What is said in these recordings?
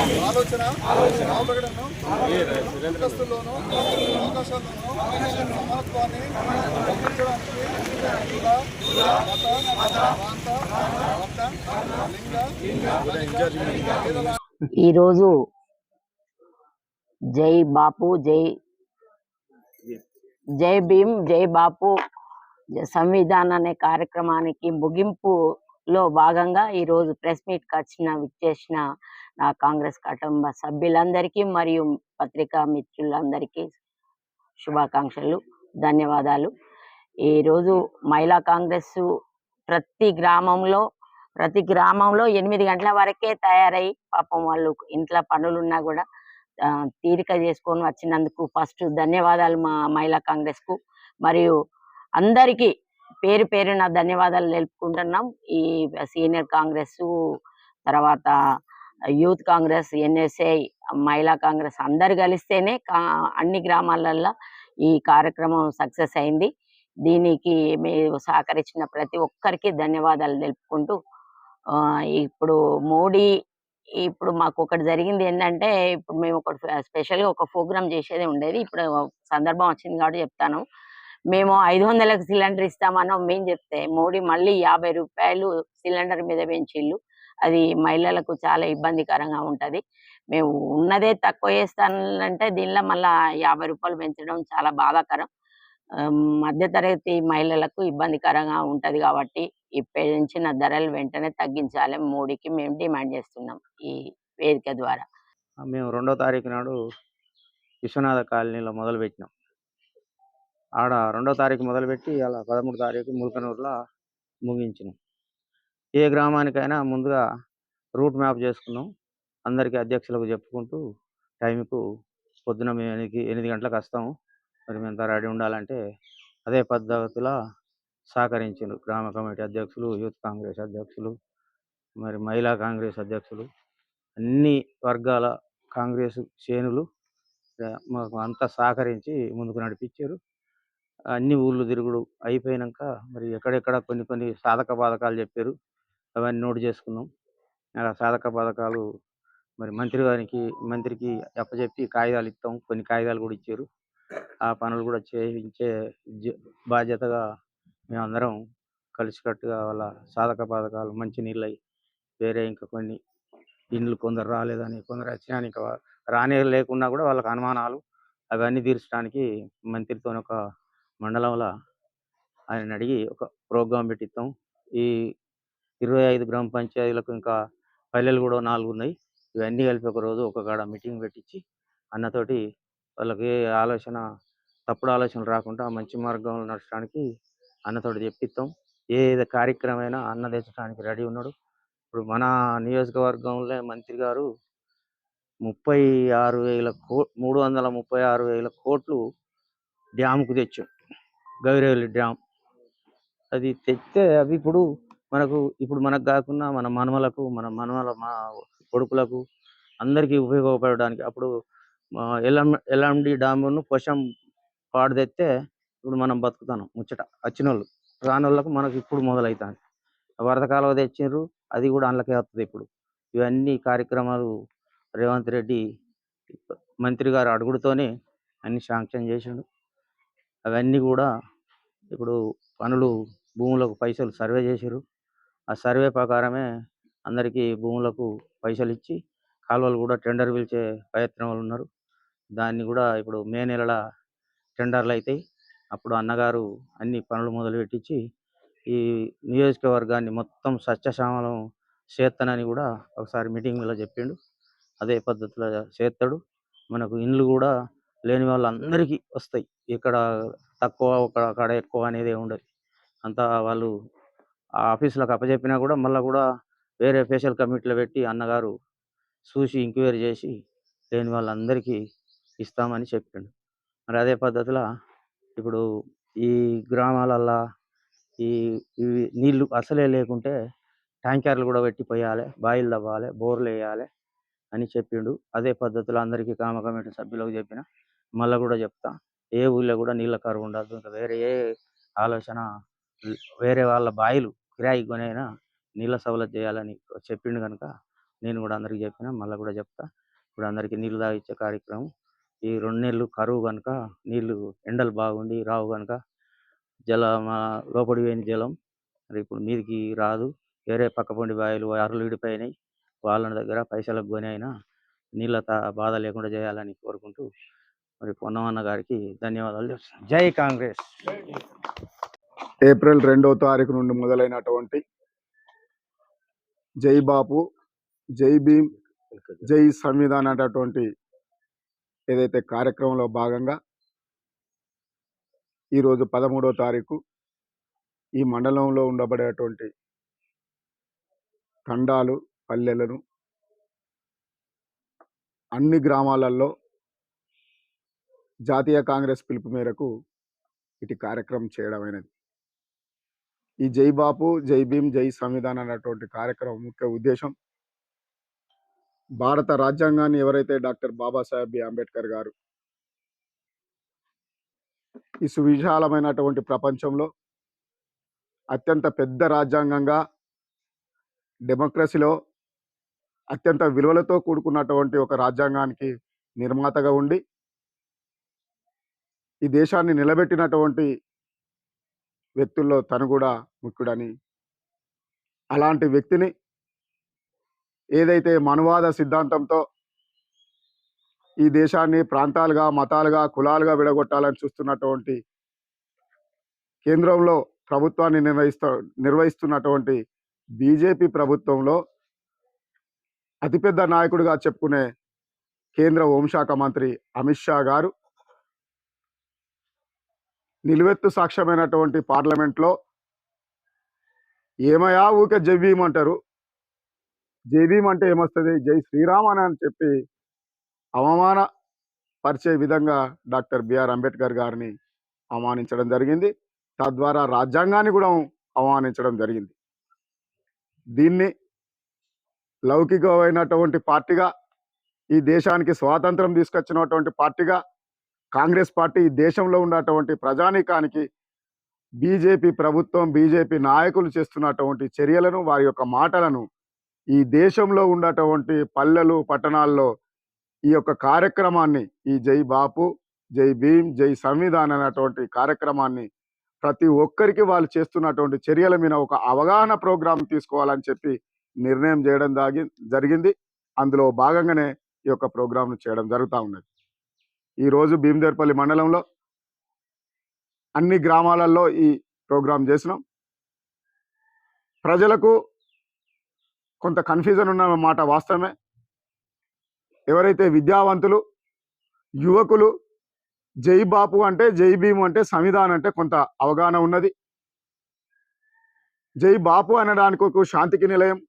ఆలోచన అంతస్తుల్లోనూ అవకాశాల్లోనూ సమానత్వాన్ని మత ప్రాంత లింగ ఈరోజు జై బాపు జై జై భీమ్ జై బాపు జ- సంవిధాన్ అనే కార్యక్రమానికి ముగింపులో భాగంగా ఈరోజు ప్రెస్ మీట్ వచ్చిన విచ్చేసిన నా కాంగ్రెస్ కుటుంబ సభ్యులందరికీ మరియు పత్రికా మిత్రులందరికీ శుభాకాంక్షలు ధన్యవాదాలు. ఈరోజు మహిళా కాంగ్రెస్ ప్రతి గ్రామంలో ప్రతి గ్రామంలో ఎనిమిది గంటల వరకే తయారై పాపం వాళ్ళు ఇంట్లో పనులున్నా కూడా తీరిక చేసుకొని వచ్చినందుకు ఫస్ట్ ధన్యవాదాలు మా మహిళా కాంగ్రెస్కు. మరియు అందరికీ పేరు పేరున ధన్యవాదాలు తెలుపుకుంటున్నాం. ఈ సీనియర్ కాంగ్రెస్ తర్వాత యూత్ కాంగ్రెస్ ఎన్ఎస్ఐ మహిళా కాంగ్రెస్ అందరు కలిస్తేనే కా- అన్ని గ్రామాలల్లో ఈ కార్యక్రమం సక్సెస్ అయింది. దీనికి మీరు సహకరించిన ప్రతి ఒక్కరికి ధన్యవాదాలు తెలుపుకుంటూ ఇప్పుడు మోడీ ఇప్పుడు మాకు ఒకటి జరిగింది ఏంటంటే ఇప్పుడు మేము ఒకటి స్పెషల్గా ఒక ప్రోగ్రామ్ చేసేది ఉండేది. ఇప్పుడు సందర్భం వచ్చింది కాబట్టి చెప్తాను. మేము ఐదు వందలకు సిలిండర్ ఇస్తామని మేము చెప్తే మోడీ మళ్ళీ యాభై రూపాయలు సిలిండర్ మీద పెంచిళ్ళు. అది మహిళలకు చాలా ఇబ్బందికరంగా ఉంటుంది. మేము ఉన్నదే తక్కువ చేస్తానంటే దీనిలో మళ్ళా యాభై రూపాయలు పెంచడం చాలా బాధాకరం. మధ్యతరగతి మహిళలకు ఇబ్బందికరంగా ఉంటుంది కాబట్టి ఈ పెంచిన ధరలు వెంటనే తగ్గించాలి. మూడికి మేము డిమాండ్ చేస్తున్నాం ఈ వేదిక ద్వారా. మేము రెండో తారీఖు నాడు విశ్వనాథ కాలనీలో మొదలుపెట్టినాం. ఆడ రెండో తారీఖు మొదలుపెట్టి అలా పదమూడు తారీఖు ముల్కనూరులో ముగించినాం. ఏ గ్రామానికైనా ముందుగా రూట్ మ్యాప్ చేసుకున్నాం అందరికీ అధ్యక్షులకు చెప్పుకుంటూ టైంకు పొద్దున మేము ఎనిమిది ఎనిమిది గంటలకు వస్తాము మరి మేము రెడీ ఉండాలంటే అదే పద్ధతిలో సహకరించారు గ్రామ కమిటీ అధ్యక్షులు యూత్ కాంగ్రెస్ అధ్యక్షులు మరి మహిళా కాంగ్రెస్ అధ్యక్షులు అన్ని వర్గాల కాంగ్రెస్ శ్రేణులు మాకు అంతా సహకరించి ముందుకు నడిపించారు. అన్ని ఊళ్ళు తిరుగుడు అయిపోయాక మరి ఎక్కడెక్కడ కొన్ని కొన్ని సాధక బాధకాలు చెప్పారు. అవన్నీ నోట్ చేసుకున్నాం అలా సాధక పథకాలు మరి మంత్రి గారికి మంత్రికి అప్పచెప్పి కాగితాలు ఇస్తాం కొన్ని కాగితాలు కూడా ఇచ్చారు. ఆ పనులు కూడా చేయించే బాధ్యతగా మేమందరం కలిసికట్టుగా వాళ్ళ సాధక పథకాలు మంచి నీళ్ళై వేరే ఇంకా కొన్ని ఇండ్లు కొందరు రాలేదని కొందరు వచ్చినా ఇంకా రానే లేకున్నా కూడా వాళ్ళకి అనుమానాలు అవన్నీ తీర్చడానికి మంత్రితో ఒక మండలంలో ఆయన అడిగి ఒక ప్రోగ్రాం పెట్టిస్తాం ఈ ఇరవై ఐదు గ్రామ పంచాయతీలకు ఇంకా పల్లెలు కూడా నాలుగు ఉన్నాయి ఇవన్నీ కలిపి ఒక రోజు ఒక కాడ మీటింగ్ పెట్టించి అన్నతోటి వాళ్ళకి ఏ ఆలోచన తప్పుడు ఆలోచనలు రాకుండా మంచి మార్గంలో నడచడానికి అన్నతోటి చెప్పిస్తాం ఏ కార్యక్రమం అయినా అన్న తెచ్చడానికి రెడీ ఉన్నాడు. ఇప్పుడు మన నియోజకవర్గంలో మంత్రి గారు ముప్పై ఆరు వేల కో మూడు వందల ముప్పై ఆరు వేల కోట్లు డ్యామ్కు తెచ్చాం గౌరవల్లి డ్యామ్. అది తెస్తే అవి ఇప్పుడు మనకు ఇప్పుడు మనకు కాకుండా మన మనమలకు మన మనమల మా కొడుకులకు అందరికీ ఉపయోగపడడానికి అప్పుడు ఎల్ఎం ఎల్ఎండి డ్యామును పొషం పాడు ఇప్పుడు మనం బతుకుతాం ముచ్చట. వచ్చిన వాళ్ళు రాని వాళ్ళకు మనకు ఇప్పుడు మొదలవుతాను వరద కాలువ తెచ్చిండ్రు అది కూడా అందులోకే వస్తుంది ఇప్పుడు. ఇవన్నీ కార్యక్రమాలు రేవంత్ రెడ్డి మంత్రి గారు అడుగుడుతోనే అన్ని శాంక్షన్ చేసిండు. అవన్నీ కూడా ఇప్పుడు పనులు భూములకు పైసలు సర్వే చేసిర్రు. ఆ సర్వే ప్రకారమే అందరికీ భూములకు పైసలు ఇచ్చి కాలువలు కూడా టెండర్ పిలిచే ప్రయత్నంలో ఉన్నారు దాన్ని కూడా ఇప్పుడు మే నెలల టెండర్లు అవుతాయి అప్పుడు అన్నగారు అన్ని పనులు మొదలు పెట్టించి ఈ నియోజకవర్గాన్ని మొత్తం సస్యశ్యామలం చేస్తానని కూడా ఒకసారి మీటింగ్లో చెప్పిండు. అదే పద్ధతిలో చేస్తాడు. మనకు ఇండ్లు కూడా లేని వాళ్ళందరికీ వస్తాయి. ఇక్కడ తక్కువ ఒక కాడ ఎక్కువ అనేది ఉండదు అంతా వాళ్ళు ఆఫీసులకు అప్పచెప్పినా కూడా మళ్ళీ కూడా వేరే స్పెషల్ కమిటీలో పెట్టి అన్నగారు చూసి ఎంక్వైరీ చేసి లేని వాళ్ళందరికీ ఇస్తామని చెప్పిండు. మరి అదే పద్ధతిలో ఇప్పుడు ఈ గ్రామాలల్లో ఈ ఇవి నీళ్ళు అసలే లేకుంటే ట్యాంకర్లు కూడా పెట్టిపోయాలి బాయిలు తవ్వాలి బోర్లు వేయాలి అని చెప్పిండు. అదే పద్ధతిలో అందరికీ కామ కమిటీ సభ్యులకు చెప్పిన మళ్ళీ కూడా చెప్తా. ఏ ఊళ్ళో కూడా నీళ్ళ కరువు ఉండదు. ఇంకా వేరే ఏ ఆలోచన వేరే వాళ్ళ బాయిలు కిరాయి కొనైనా నీళ్ళ సవలత్ చేయాలని చెప్పిండు కనుక నేను కూడా అందరికి చెప్పిన మళ్ళీ కూడా చెప్తా. ఇప్పుడు అందరికీ నీళ్ళు తాగిచ్చే కార్యక్రమం. ఈ రెండు నెలలు కరువు కనుక నీళ్ళు ఎండలు బాగుండి రావు కనుక జల లోపడి పోయిన జలం. మరి ఇప్పుడు మీదికి రాదు. వేరే పక్క పొండి బావిలు అరలు విడిపోయినాయి. వాళ్ళ దగ్గర పైసలకు కొని అయినా నీళ్ళ తా- బాధ లేకుండా చేయాలని కోరుకుంటూ మరి పొన్నమన్న గారికి ధన్యవాదాలు జై కాంగ్రెస్. ఏప్రిల్ రెండవ తారీఖు నుండి మొదలైనటువంటి జై బాపు జై భీమ్ జై సంవిధాన్ అనేటటువంటి ఏదైతే కార్యక్రమంలో భాగంగా ఈరోజు పదమూడవ తారీఖు ఈ మండలంలో ఉండబడేటువంటి తండాలు పల్లెలను అన్ని గ్రామాలలో జాతీయ కాంగ్రెస్ పిలుపు మేరకు ఇటు కార్యక్రమం చేయడమైనది. ఈ జై బాపు జై భీమ్ జై సంవిధాన్ అనేటువంటి కార్యక్రమం ముఖ్య ఉద్దేశం. భారత రాజ్యాంగాన్ని ఎవరైతే డాక్టర్ బాబాసాహెబ్ అంబేద్కర్ గారు ఈ సువిశాలమైనటువంటి ప్రపంచంలో అత్యంత పెద్ద రాజ్యాంగంగా డెమోక్రసీలో అత్యంత విలువలతో కూడుకున్నటువంటి ఒక రాజ్యాంగానికి నిర్మాతగా ఉండి ఈ దేశాన్ని నిలబెట్టినటువంటి వ్యక్తుల్లో తను కూడా ముఖ్యుడని. అలాంటి వ్యక్తిని ఏదైతే మనువాద సిద్ధాంతంతో ఈ దేశాన్ని ప్రాంతాలుగా మతాలుగా కులాలుగా విడగొట్టాలని చూస్తున్నటువంటి కేంద్రంలో ప్రభుత్వాన్ని నిర్వహిస్తూ నిర్వహిస్తున్నటువంటి బీజేపీ ప్రభుత్వంలో అతిపెద్ద నాయకుడిగా చెప్పుకునే కేంద్ర హోంశాఖ మంత్రి అమిత్ షా గారు నిలువెత్తు సాక్ష్యమైనటువంటి పార్లమెంట్లో ఏమయా ఊకే జై అంటారు. జై అంటే ఏమొస్తుంది? జై శ్రీరామ్ అని అని చెప్పి అవమాన పరిచే విధంగా డాక్టర్ బిఆర్ అంబేద్కర్ గారిని అవమానించడం జరిగింది. తద్వారా రాజ్యాంగాన్ని కూడా అవమానించడం జరిగింది. దీన్ని లౌకికమైనటువంటి పార్టీగా ఈ దేశానికి స్వాతంత్రం తీసుకొచ్చినటువంటి పార్టీగా కాంగ్రెస్ పార్టీ ఈ దేశంలో ఉన్నటువంటి ప్రజానీకానికి బీజేపీ ప్రభుత్వం బీజేపీ నాయకులు చేస్తున్నటువంటి చర్యలను వారి యొక్క మాటలను ఈ దేశంలో ఉన్నటువంటి పల్లెలు పట్టణాల్లో ఈ యొక్క కార్యక్రమాన్ని ఈ జై బాపు జై భీమ్ జై సంవిధాన్ అనేటువంటి కార్యక్రమాన్ని ప్రతి ఒక్కరికి వాళ్ళు చేస్తున్నటువంటి చర్యల మీద ఒక అవగాహన ప్రోగ్రాం తీసుకోవాలని చెప్పి నిర్ణయం చేయడం దాగి జరిగింది. అందులో భాగంగానే ఈ యొక్క ప్రోగ్రాంను చేయడం జరుగుతూ ఉన్నది. ఈరోజు భీమదేవరపల్లి మండలంలో అన్ని గ్రామాలలో ఈ ప్రోగ్రాం చేసినాం. ప్రజలకు కొంత కన్ఫ్యూజన్ ఉన్న మాట వాస్తవమే. ఎవరైతే విద్యావంతులు యువకులు జై బాపు అంటే జై భీము అంటే సంవిధానం అంటే కొంత అవగాహన ఉన్నది. జై బాపు అనడానికి ఒక శాంతికి నిలయం.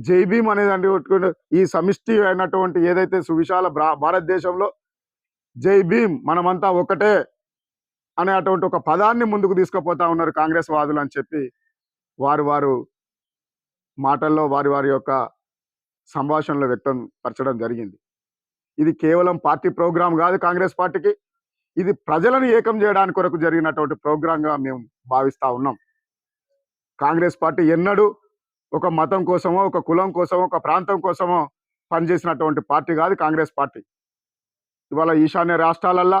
జై భీమ్ అనేది ఈ సమిష్టి అయినటువంటి ఏదైతే సువిశాల భా- భారతదేశంలో జై భీమ్ మనమంతా ఒకటే అనేటువంటి ఒక పదాన్ని ముందుకు తీసుకుపోతా ఉన్నారు కాంగ్రెస్ వాదులు అని చెప్పి వారు వారు మాటల్లో వారి వారి యొక్క సంభాషణలో వ్యక్తం పరచడం జరిగింది. ఇది కేవలం పార్టీ ప్రోగ్రాం కాదు కాంగ్రెస్ పార్టీకి ఇది ప్రజలను ఏకం చేయడానికి కొరకు జరిగినటువంటి ప్రోగ్రాంగా మేము భావిస్తా ఉన్నాం. కాంగ్రెస్ పార్టీ ఎన్నడూ ఒక మతం కోసమో ఒక కులం కోసమో ఒక ప్రాంతం కోసమో పనిచేసినటువంటి పార్టీ కాదు కాంగ్రెస్ పార్టీ. ఇవాళ ఈశాన్య రాష్ట్రాలల్లా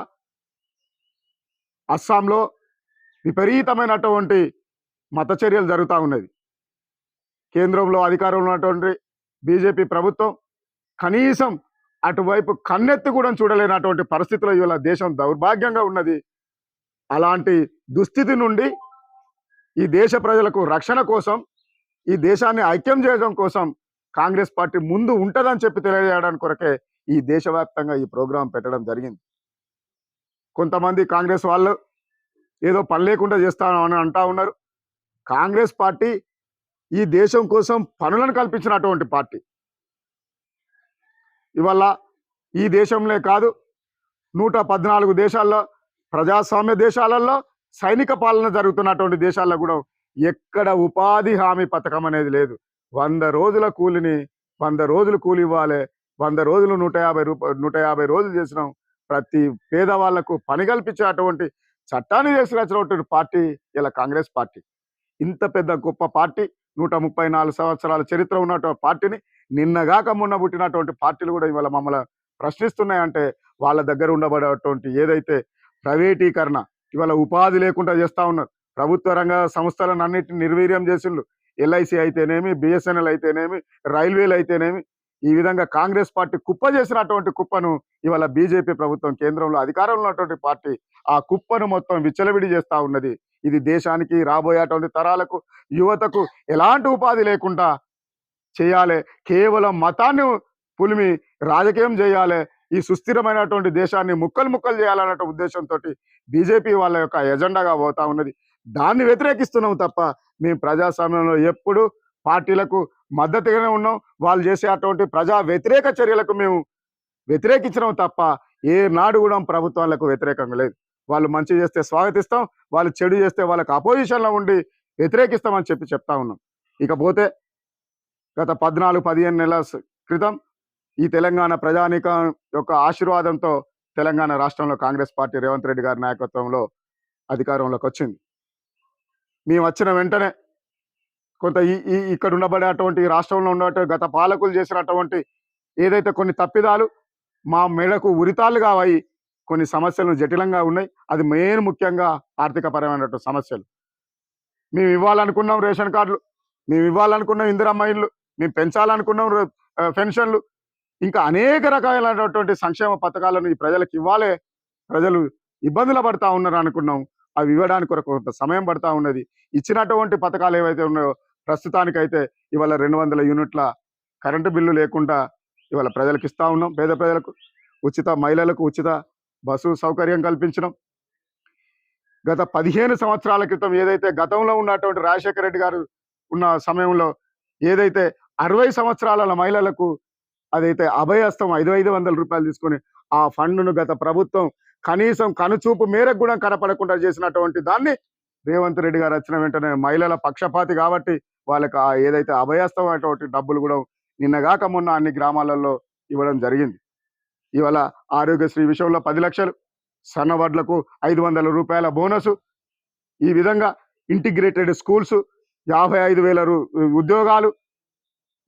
అస్సాంలో విపరీతమైనటువంటి మత చర్యలు జరుగుతూ ఉన్నది. కేంద్రంలో అధికారంలో ఉన్నటువంటి బీజేపీ ప్రభుత్వం కనీసం అటువైపు కన్నెత్తి కూడా చూడలేనటువంటి పరిస్థితిలో ఇవాళ దేశం దౌర్భాగ్యంగా ఉన్నది. అలాంటి దుస్థితి నుండి ఈ దేశ ప్రజలకు రక్షణ కోసం ఈ దేశాన్ని ఐక్యం చేయడం కోసం కాంగ్రెస్ పార్టీ ముందు ఉంటుందని చెప్పి తెలియజేయడానికి కొరకే ఈ దేశవ్యాప్తంగా ఈ ప్రోగ్రాం పెట్టడం జరిగింది. కొంతమంది కాంగ్రెస్ వాళ్ళు ఏదో పని లేకుండా చేస్తామని అంటా ఉన్నారు. కాంగ్రెస్ పార్టీ ఈ దేశం కోసం పనులను కల్పించినటువంటి పార్టీ. ఇవల్ల ఈ దేశంలో కాదు నూట పద్నాలుగు దేశాల్లో ప్రజాస్వామ్య దేశాలలో సైనిక పాలన జరుగుతున్నటువంటి దేశాల్లో కూడా ఎక్కడ ఉపాధి హామీ పథకం అనేది లేదు. వంద రోజుల కూలిని వంద రోజులు కూలి ఇవ్వాలి వంద రోజులు నూట యాభై రూప నూట యాభై రోజులు చేసినాం. ప్రతి పేదవాళ్ళకు పని కల్పించే అటువంటి చట్టాన్ని చేసుకొచ్చినటువంటి పార్టీ ఇలా కాంగ్రెస్ పార్టీ. ఇంత పెద్ద గొప్ప పార్టీ నూట ముప్పై నాలుగు సంవత్సరాల చరిత్ర ఉన్నటువంటి పార్టీని నిన్నగాక మొన్న పుట్టినటువంటి పార్టీలు కూడా ఇవాళ మమ్మల్ని ప్రశ్నిస్తున్నాయంటే వాళ్ళ దగ్గర ఉండబడేటువంటి ఏదైతే ప్రైవేటీకరణ ఇవాళ ఉపాధి లేకుండా చేస్తా ఉన్నారు. ప్రభుత్వ రంగ సంస్థలను అన్నిటిని నిర్వీర్యం చేసిండ్రు ఎల్ఐసి అయితేనేమి బిఎస్ఎన్ఎల్ అయితేనేమి రైల్వేలు అయితేనేమి ఈ విధంగా కాంగ్రెస్ పార్టీ కుప్ప చేసినటువంటి కుప్పను ఇవాళ బీజేపీ ప్రభుత్వం కేంద్రంలో అధికారంలో ఉన్నటువంటి పార్టీ ఆ కుప్పను మొత్తం విచ్చలవిడి చేస్తా ఉన్నది. ఇది దేశానికి రాబోయేటువంటి తరాలకు యువతకు ఎలాంటి ఉపాధి లేకుండా చేయాలి కేవలం మతాన్ని పులిమి రాజకీయం చేయాలి ఈ సుస్థిరమైనటువంటి దేశాన్ని ముక్కలు ముక్కలు చేయాలన్న ఉద్దేశంతో బీజేపీ వాళ్ళ యొక్క ఎజెండాగా పోతా ఉన్నది. దాన్ని వ్యతిరేకిస్తున్నాం తప్ప మేము ప్రజాస్వామ్యంలో ఎప్పుడు పార్టీలకు మద్దతుగానే ఉన్నాం. వాళ్ళు చేసే అటువంటి ప్రజా వ్యతిరేక చర్యలకు మేము వ్యతిరేకించడం తప్ప ఏ నాడు కూడా ప్రభుత్వాలకు వ్యతిరేకంగా లేదు. వాళ్ళు మంచి చేస్తే స్వాగతిస్తాం. వాళ్ళు చెడు చేస్తే వాళ్ళకి అపోజిషన్లో ఉండి వ్యతిరేకిస్తామని చెప్పి చెప్తా ఉన్నాం. ఇకపోతే గత పద్నాలుగు పదిహేను నెలల క్రితం ఈ తెలంగాణ ప్రజానీకం యొక్క ఆశీర్వాదంతో తెలంగాణ రాష్ట్రంలో కాంగ్రెస్ పార్టీ రేవంత్ రెడ్డి గారి నాయకత్వంలో అధికారంలోకి వచ్చింది. మేము వచ్చిన వెంటనే కొంత ఈ ఇక్కడ ఉండబడేటువంటి అటువంటి రాష్ట్రంలో ఉన్నటువంటి గత పాలకులు చేసినటువంటి ఏదైతే కొన్ని తప్పిదాలు మా మెడకు ఉరితాలుగా కావాయి కొన్ని సమస్యలు జటిలంగా ఉన్నాయి. అది మెయిన్ ముఖ్యంగా ఆర్థిక పరమైనటువంటి సమస్యలు. మేము ఇవ్వాలనుకున్నాం రేషన్ కార్డులు మేము ఇవ్వాలనుకున్నాం ఇందిరమ్మ ఇళ్ళు మేము పెంచాలనుకున్నాం పెన్షన్లు. ఇంకా అనేక రకాలైనటువంటి సంక్షేమ పథకాలను ఈ ప్రజలకు ఇవ్వాలి. ప్రజలు ఇబ్బందులు పడతా ఉన్నారు అనుకున్నాం. అవి ఇవ్వడానికి కొరకు కొంత సమయం పడతా ఉన్నది. ఇచ్చినటువంటి పథకాలు ఏవైతే ఉన్నాయో ప్రస్తుతానికైతే ఇవాళ రెండు వందల యూనిట్ల కరెంటు బిల్లు లేకుండా ఇవాళ ప్రజలకు ఇస్తా ఉన్నాం. పేద ప్రజలకు ఉచిత మహిళలకు ఉచిత బస్సు సౌకర్యం కల్పించడం. గత పదిహేను సంవత్సరాల క్రితం ఏదైతే గతంలో ఉన్నటువంటి రాజశేఖర రెడ్డి గారు ఉన్న సమయంలో ఏదైతే అరవై సంవత్సరాల మహిళలకు అదైతే అభయహస్తం ఐదు ఐదు వందల రూపాయలు తీసుకొని ఆ ఫండ్ను గత ప్రభుత్వం కనీసం కనుచూపు మేరకు కూడా కనపడకుండా చేసినటువంటి దాన్ని రేవంత్ రెడ్డి గారు వచ్చిన వెంటనే మహిళల పక్షపాతి కాబట్టి వాళ్ళకి ఏదైతే అభయస్తమైనటువంటి అటువంటి డబ్బులు కూడా నిన్నగాక మొన్న అన్ని గ్రామాలలో ఇవ్వడం జరిగింది. ఇవాళ ఆరోగ్యశ్రీ విషయంలో పది లక్షలు సన్నవడ్లకు ఐదు వందల రూపాయల బోనసు. ఈ విధంగా ఇంటిగ్రేటెడ్ స్కూల్స్ యాభై ఐదు వేల ఉద్యోగాలు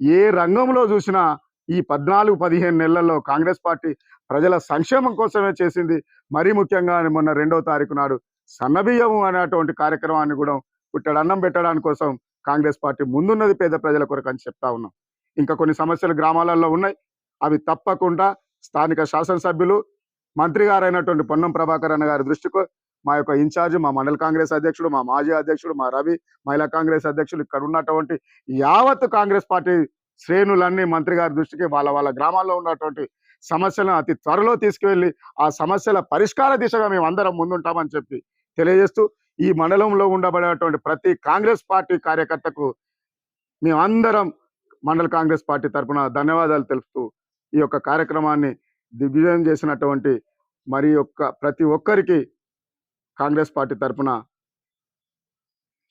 ఏ రంగంలో చూసినా ఈ పద్నాలుగు పదిహేను నెలల్లో కాంగ్రెస్ పార్టీ ప్రజల సంక్షేమం కోసమే చేసింది. మరీ ముఖ్యంగా మొన్న రెండవ తారీఖు నాడు సన్నబియ్యము అనేటువంటి కార్యక్రమాన్ని కూడా పుట్టడన్నం పెట్టడానికి కోసం కాంగ్రెస్ పార్టీ ముందున్నది పేద ప్రజల కొరకు అని చెప్తా ఉన్నాం. ఇంకా కొన్ని సమస్యలు గ్రామాలలో ఉన్నాయి. అవి తప్పకుండా స్థానిక శాసనసభ్యులు మంత్రి గారైనటువంటి పొన్నం ప్రభాకర్ అన్న గారి దృష్టికి మా యొక్క ఇన్ఛార్జ్ మా మండల కాంగ్రెస్ అధ్యక్షుడు మా మాజీ అధ్యక్షుడు మా రవి మహిళా కాంగ్రెస్ అధ్యక్షులు ఇక్కడ ఉన్నటువంటి యావత్ కాంగ్రెస్ పార్టీ శ్రేణులన్నీ మంత్రి గారి దృష్టికి వాళ్ళ వాళ్ళ గ్రామాల్లో ఉన్నటువంటి సమస్యలను అతి త్వరలో తీసుకువెళ్ళి ఆ సమస్యల పరిష్కార దిశగా మేము అందరం ముందుంటామని చెప్పి తెలియజేస్తూ ఈ మండలంలో ఉండబడేటువంటి ప్రతి కాంగ్రెస్ పార్టీ కార్యకర్తకు మేమందరం మండల కాంగ్రెస్ పార్టీ తరపున ధన్యవాదాలు తెలుపుతూ ఈ యొక్క కార్యక్రమాన్ని దిగ్విజయం చేసినటువంటి మరి యొక్క ప్రతి ఒక్కరికి కాంగ్రెస్ పార్టీ తరపున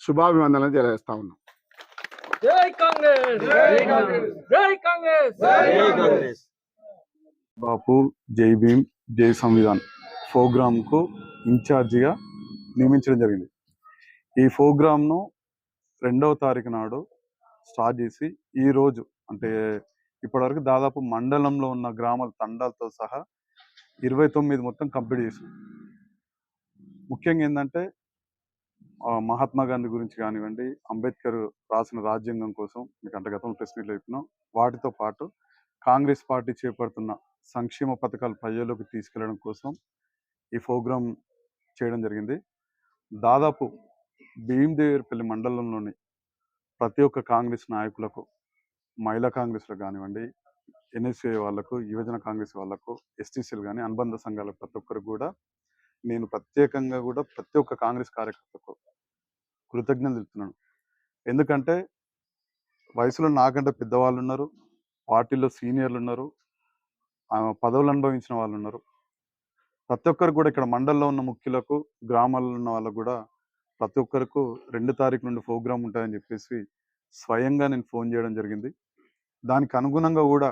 శుభాభివందనలు తెలియజేస్తా ఉన్నాం. జై కాంగ్రెస్! జై కాంగ్రెస్! జై కాంగ్రెస్! జై కాంగ్రెస్! బాపు జై భీమ్ జై సంవిధాన్. ప్రోగ్రామ్కు ఇన్ఛార్జిగా నియమించడం జరిగింది. ఈ ప్రోగ్రామ్ను రెండవ తారీఖు నాడు స్టార్ట్ చేసి ఈ రోజు అంటే ఇప్పటివరకు దాదాపు మండలంలో ఉన్న గ్రామాల తండాలతో సహా ఇరవై తొమ్మిది మొత్తం కంప్లీట్ చేసాం ముఖ్యంగా ఏంటంటే మహాత్మా గాంధీ గురించి కానివ్వండి అంబేద్కర్ రాసిన రాజ్యాంగం కోసం మీకు అంటే గతంలో ప్రెస్ మీట్లో చెప్పినాం. వాటితో పాటు కాంగ్రెస్ పార్టీ చేపడుతున్న సంక్షేమ పథకాలు ప్రజల్లోకి తీసుకెళ్ళడం కోసం ఈ ప్రోగ్రాం చేయడం జరిగింది. దాదాపు భీమదేవరపల్లి మండలంలోని ప్రతి ఒక్క కాంగ్రెస్ నాయకులకు మహిళా కాంగ్రెస్లో కానివ్వండి ఎన్ఎస్ఏ వాళ్ళకు యువజన కాంగ్రెస్ వాళ్ళకు ఎస్టీసీలు కానీ అనుబంధ సంఘాలకు ప్రతి ఒక్కరు కూడా నేను ప్రత్యేకంగా కూడా ప్రతి ఒక్క కాంగ్రెస్ కార్యకర్తకు కృతజ్ఞతలు తెలుపుతున్నాను. ఎందుకంటే వయసులో నాకంటే పెద్దవాళ్ళు ఉన్నారు పార్టీలో సీనియర్లు ఉన్నారు ఆ, పదవులు అనుభవించిన వాళ్ళు ఉన్నారు. ప్రతి ఒక్కరు కూడా ఇక్కడ మండల్లో ఉన్న ముఖ్యులకు గ్రామాల్లో ఉన్న వాళ్ళకు కూడా ప్రతి ఒక్కరికి రెండు తారీఖు నుండి ప్రోగ్రామ్ ఉంటాయని చెప్పేసి స్వయంగా నేను ఫోన్ చేయడం జరిగింది. దానికి అనుగుణంగా కూడా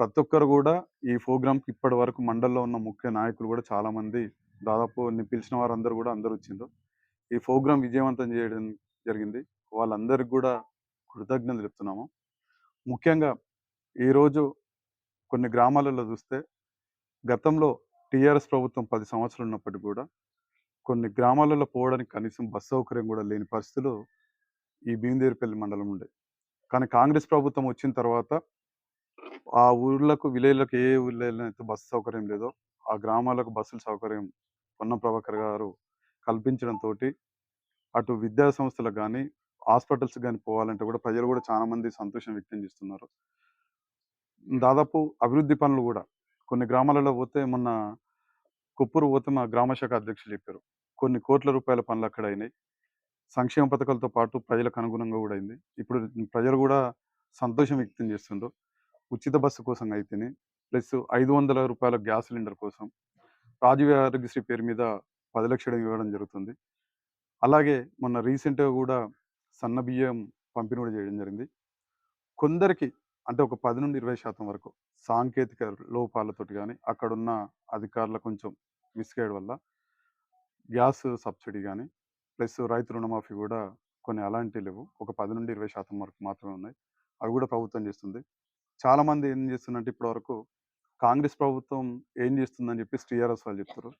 ప్రతి ఒక్కరు కూడా ఈ ప్రోగ్రామ్కి ఇప్పటి వరకు మండల్లో ఉన్న ముఖ్య నాయకులు కూడా చాలామంది దాదాపు నేను పిలిచిన వారందరూ కూడా అందరూ వచ్చిండ్రు. ఈ ప్రోగ్రామ్ విజయవంతం చేయడం జరిగింది. వాళ్ళందరికీ కూడా కృతజ్ఞతలు చెప్తున్నాము. ముఖ్యంగా ఈరోజు కొన్ని గ్రామాలలో చూస్తే గతంలో టీఆర్ఎస్ ప్రభుత్వం పది సంవత్సరాలు ఉన్నప్పటికీ కూడా కొన్ని గ్రామాలలో పోవడానికి కనీసం బస్ సౌకర్యం కూడా లేని పరిస్థితులు ఈ భీమదేవిపల్లి మండలం ఉండే. కానీ కాంగ్రెస్ ప్రభుత్వం వచ్చిన తర్వాత ఆ ఊర్లకు విలేజ్లకు ఏ ఊళ్ళో అయితే బస్సు సౌకర్యం లేదో ఆ గ్రామాలకు బస్సుల సౌకర్యం పొన్నం ప్రభాకర్ గారు కల్పించడంతో అటు విద్యా సంస్థలకు కానీ హాస్పిటల్స్ కానీ పోవాలంటే కూడా ప్రజలు కూడా చాలామంది సంతోషం వ్యక్తం చేస్తున్నారు. దాదాపు అభివృద్ధి పనులు కూడా కొన్ని గ్రామాలలో పోతే మొన్న కుప్పూరు పోతే మా గ్రామ శాఖ అధ్యక్షులు చెప్పారు. కొన్ని కోట్ల రూపాయల పనులు అక్కడ అయినాయి. సంక్షేమ పథకాలతో పాటు ప్రజలకు అనుగుణంగా కూడా అయింది. ఇప్పుడు ప్రజలు కూడా సంతోషం వ్యక్తం చేస్తుండ్రు. ఉచిత బస్సు కోసం అయితేనే ప్లస్ ఐదు వందల రూపాయల గ్యాస్ సిలిండర్ కోసం రాజీవ్ ఆరోగ్యశ్రీ పేరు మీద పది లక్షలు ఇవ్వడం జరుగుతుంది. అలాగే మొన్న రీసెంట్గా కూడా సన్న బియ్యం పంపిణీ కూడా చేయడం జరిగింది. కొందరికి అంటే ఒక పది నుండి ఇరవై శాతం వరకు సాంకేతిక లోపాలతోటి కానీ అక్కడున్న అధికారుల కొంచెం మిస్గైడ్ వల్ల గ్యాస్ సబ్సిడీ కానీ ప్లస్ రైతు రుణమాఫీ కూడా కొన్ని అలాంటివి లేవు. ఒక పది నుండి ఇరవై శాతం వరకు మాత్రమే ఉన్నాయి. అవి కూడా ప్రభుత్వం చేస్తుంది. చాలామంది ఏం చేస్తుందంటే ఇప్పటి వరకు కాంగ్రెస్ ప్రభుత్వం ఏం చేస్తుందని చెప్పి టీఆర్ఎస్ వాళ్ళు చెప్తారు.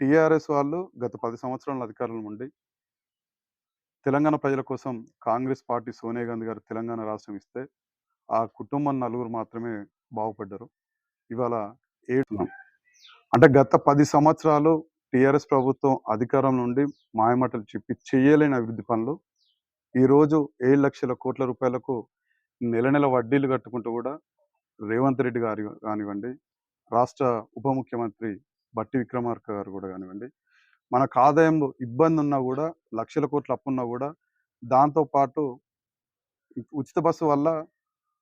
టీఆర్ఎస్ వాళ్ళు గత పది సంవత్సరాల అధికారంలో ఉండి తెలంగాణ ప్రజల కోసం కాంగ్రెస్ పార్టీ సోనియా గాంధీ గారు తెలంగాణ రాష్ట్రం ఇస్తే ఆ కుటుంబం నలుగురు మాత్రమే బాగుపడ్డారు. ఇవాళ ఏడున్నాం అంటే గత పది సంవత్సరాలు టీఆర్ఎస్ ప్రభుత్వం అధికారం నుండి మాయమాటలు చెప్పి చేయలేని అభివృద్ధి పనులు ఈరోజు ఏడు లక్షల కోట్ల రూపాయలకు నెల నెల వడ్డీలు కట్టుకుంటూ కూడా రేవంత్ రెడ్డి గారు కానివ్వండి రాష్ట్ర ఉప ముఖ్యమంత్రి బట్టి విక్రమార్క గారు కూడా కానివ్వండి మనకు ఆదాయంలో ఇబ్బంది ఉన్నా కూడా లక్షల కోట్ల అప్పు ఉన్నా కూడా దాంతోపాటు ఉచిత బస్సు వల్ల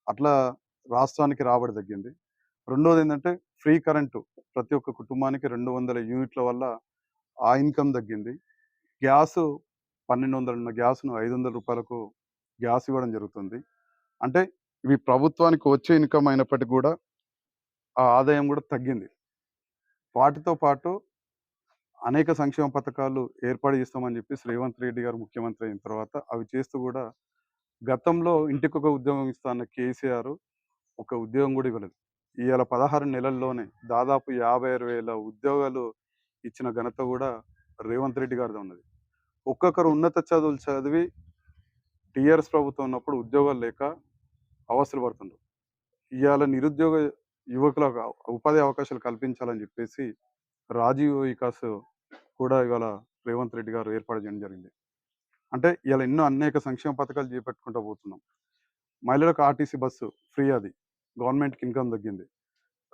అట్లా రాష్ట్రానికి రాబడి తగ్గింది. రెండోది ఏంటంటే ఫ్రీ కరెంటు ప్రతి ఒక్క కుటుంబానికి రెండు వందల యూనిట్ల వల్ల ఆ ఇన్కమ్ తగ్గింది. గ్యాస్ పన్నెండు వందల ఉన్న గ్యాస్ను ఐదు వందల రూపాయలకు గ్యాస్ ఇవ్వడం జరుగుతుంది. అంటే ఇవి ప్రభుత్వానికి వచ్చే ఇన్కమ్ అయినప్పటికీ కూడా ఆ ఆదాయం కూడా తగ్గింది. వాటితో పాటు అనేక సంక్షేమ పథకాలు ఏర్పాటు చేస్తామని చెప్పి రేవంత్ రెడ్డి గారు ముఖ్యమంత్రి అయిన తర్వాత అవి చేస్తూ కూడా గతంలో ఇంటికి ఒక ఉద్యోగం ఇస్తాన్న కేసీఆర్ ఒక ఉద్యోగం కూడా ఇవ్వలేదు. ఇవాళ పదహారు నెలల్లోనే దాదాపు యాభై ఆరు వేల ఉద్యోగాలు ఇచ్చిన ఘనత కూడా రేవంత్ రెడ్డి గారిది ఉన్నది. ఒక్కొక్కరు ఉన్నత చదువులు చదివి టీఆర్ఎస్ ప్రభుత్వం ఉన్నప్పుడు ఉద్యోగాలు లేక అవస్థలు పడుతుండ్రు. ఇవాళ నిరుద్యోగ యువకులకు ఉపాధి అవకాశాలు కల్పించాలని చెప్పేసి రాజీవ్ వికాస్ కూడా ఇవాళ రేవంత్ రెడ్డి గారు ఏర్పాటు చేయడం జరిగింది. అంటే ఇలా ఎన్నో అనేక సంక్షేమ పథకాలు చేపట్టుకుంటూ పోతున్నాం. మహిళలకు ఆర్టీసీ బస్సు ఫ్రీ అది. గవర్నమెంట్కి ఇన్కమ్ తగ్గింది.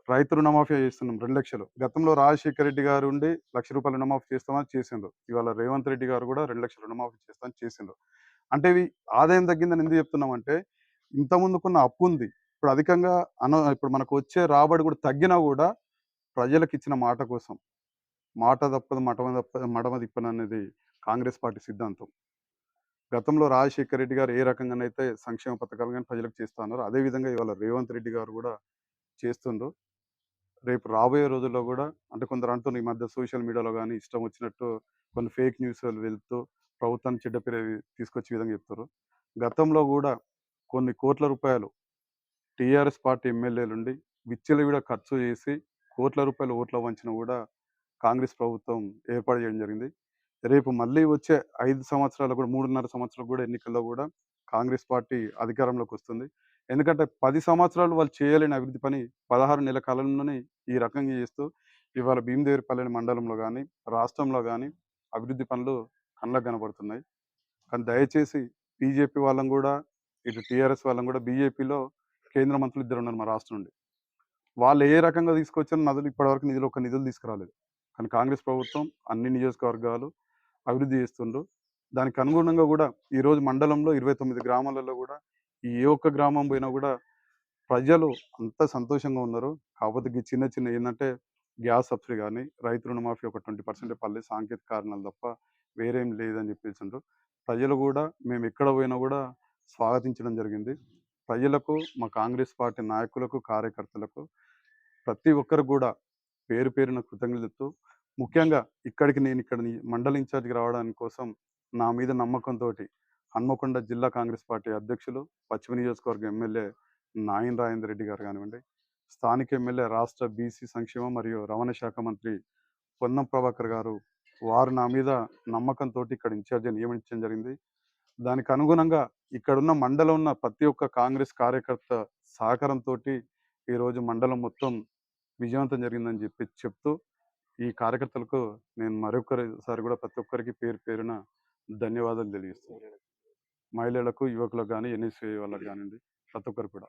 రైతు రుణమాఫీ చేస్తున్నాం రెండు లక్షలు. గతంలో రాజశేఖర రెడ్డి గారు ఉండి లక్ష రూపాయలు రుణమాఫీ చేస్తామని చేసిండ్రు. ఇవాళ రేవంత్ రెడ్డి గారు కూడా రెండు లక్షల రుణమాఫీ చేస్తామని చేసిండ్రు. అంటే ఇవి ఆదాయం తగ్గిందని ఎందుకు చెప్తున్నామంటే ఇంత ముందుకున్న అప్పు ఉంది ఇప్పుడు అధికంగా అన ఇప్పుడు మనకు వచ్చే రాబడి కూడా తగ్గినా కూడా ప్రజలకు ఇచ్చిన మాట కోసం. మాట తప్పదు మటమ తప్పదు మడమ తిప్పను అనేది కాంగ్రెస్ పార్టీ సిద్ధాంతం. గతంలో రాజశేఖర రెడ్డి గారు ఏ రకంగానైతే సంక్షేమ పథకాలు కానీ ప్రజలకు చేస్తున్నారు అదేవిధంగా ఇవాళ రేవంత్ రెడ్డి గారు కూడా చేస్తుండ్రు. రేపు రాబోయే రోజుల్లో కూడా అంటే కొందరు అంటున్నారు ఈ మధ్య సోషల్ మీడియాలో కానీ ఇష్టం వచ్చినట్టు కొన్ని ఫేక్ న్యూస్ వెళ్తూ ప్రభుత్వాన్ని చెడ్డ పేరు తీసుకొచ్చే విధంగా చెప్తారు గతంలో కూడా కొన్ని కోట్ల రూపాయలు టీఆర్ఎస్ పార్టీ ఎమ్మెల్యేలుండి విచ్చలవిడ ఖర్చు చేసి కోట్ల రూపాయల ఓట్ల వంచిన కూడా కాంగ్రెస్ ప్రభుత్వం ఏర్పాటు చేయడం జరిగింది. రేపు మళ్ళీ వచ్చే ఐదు సంవత్సరాలు కూడా మూడున్నర సంవత్సరాలు కూడా ఎన్నికల్లో కూడా కాంగ్రెస్ పార్టీ అధికారంలోకి వస్తుంది. ఎందుకంటే పది సంవత్సరాలు వాళ్ళు చేయలేని అభివృద్ధి పని పదహారు నెలల కాలంలోనే ఈ రకంగా చేస్తూ ఇవాళ భీమదేవిపల్లి మండలంలో కానీ రాష్ట్రంలో కానీ అభివృద్ధి పనులు కళ్ళకు కనబడుతున్నాయి. కానీ దయచేసి బీజేపీ వాళ్ళం కూడా ఇటు టీఆర్ఎస్ వాళ్ళం కూడా బీజేపీలో కేంద్ర మంత్రులు ఇద్దరు ఉన్నారు మా రాష్ట్రం నుండి. వాళ్ళు ఏ రకంగా తీసుకొచ్చిన నదులు ఇప్పటివరకు నిధులు ఒక నిధులు తీసుకురాలేదు. కానీ కాంగ్రెస్ ప్రభుత్వం అన్ని నియోజకవర్గాలు అభివృద్ధి చేస్తుండ్రు. దానికి అనుగుణంగా కూడా ఈ రోజు మండలంలో ఇరవై తొమ్మిది గ్రామాలలో కూడా ఏ ఒక్క గ్రామం పోయినా కూడా ప్రజలు అంత సంతోషంగా ఉన్నారు. కాకపోతే ఈ చిన్న చిన్న ఏంటంటే గ్యాస్ సబ్సిడీ కానీ రైతు రుణమాఫీ ఒక ట్వంటీ పర్సెంట్ పల్లె సాంకేతిక కారణాలు తప్ప వేరేం లేదని చెప్పేసిండ్రు ప్రజలు కూడా మేము ఎక్కడ పోయినా కూడా స్వాగతించడం జరిగింది. ప్రజలకు మా కాంగ్రెస్ పార్టీ నాయకులకు కార్యకర్తలకు ప్రతి ఒక్కరు కూడా పేరు పేరున కృతజ్ఞత చెప్తూ ముఖ్యంగా ఇక్కడికి నేను ఇక్కడ మండల ఇన్ఛార్జ్కి రావడానికి కోసం నా మీద నమ్మకంతో హన్మకొండ జిల్లా కాంగ్రెస్ పార్టీ అధ్యక్షులు పశ్చిమ నియోజకవర్గ ఎమ్మెల్యే నాయన్ రాజేందర్ రెడ్డి గారు కానివ్వండి స్థానిక ఎమ్మెల్యే రాష్ట్ర బీసీ సంక్షేమ మరియు రవాణా శాఖ మంత్రి పొన్నం ప్రభాకర్ గారు వారు నా మీద నమ్మకంతో ఇక్కడ ఇన్ఛార్జి నియమించడం జరిగింది. దానికి అనుగుణంగా ఇక్కడున్న మండలం ఉన్న ప్రతి ఒక్క కాంగ్రెస్ కార్యకర్త సహకారంతో ఈరోజు మండలం మొత్తం విజయవంతం జరిగిందని చెప్పి చెప్తూ ఈ కార్యకర్తలకు నేను మరొకసారి కూడా ప్రతి ఒక్కరికి పేరు పేరున ధన్యవాదాలు తెలియజేస్తున్నాను. మహిళలకు యువకులకు కానీ ఎన్ఎస్ఏ వాళ్ళకి కానివ్వండి ప్రతి ఒక్కరు కూడా.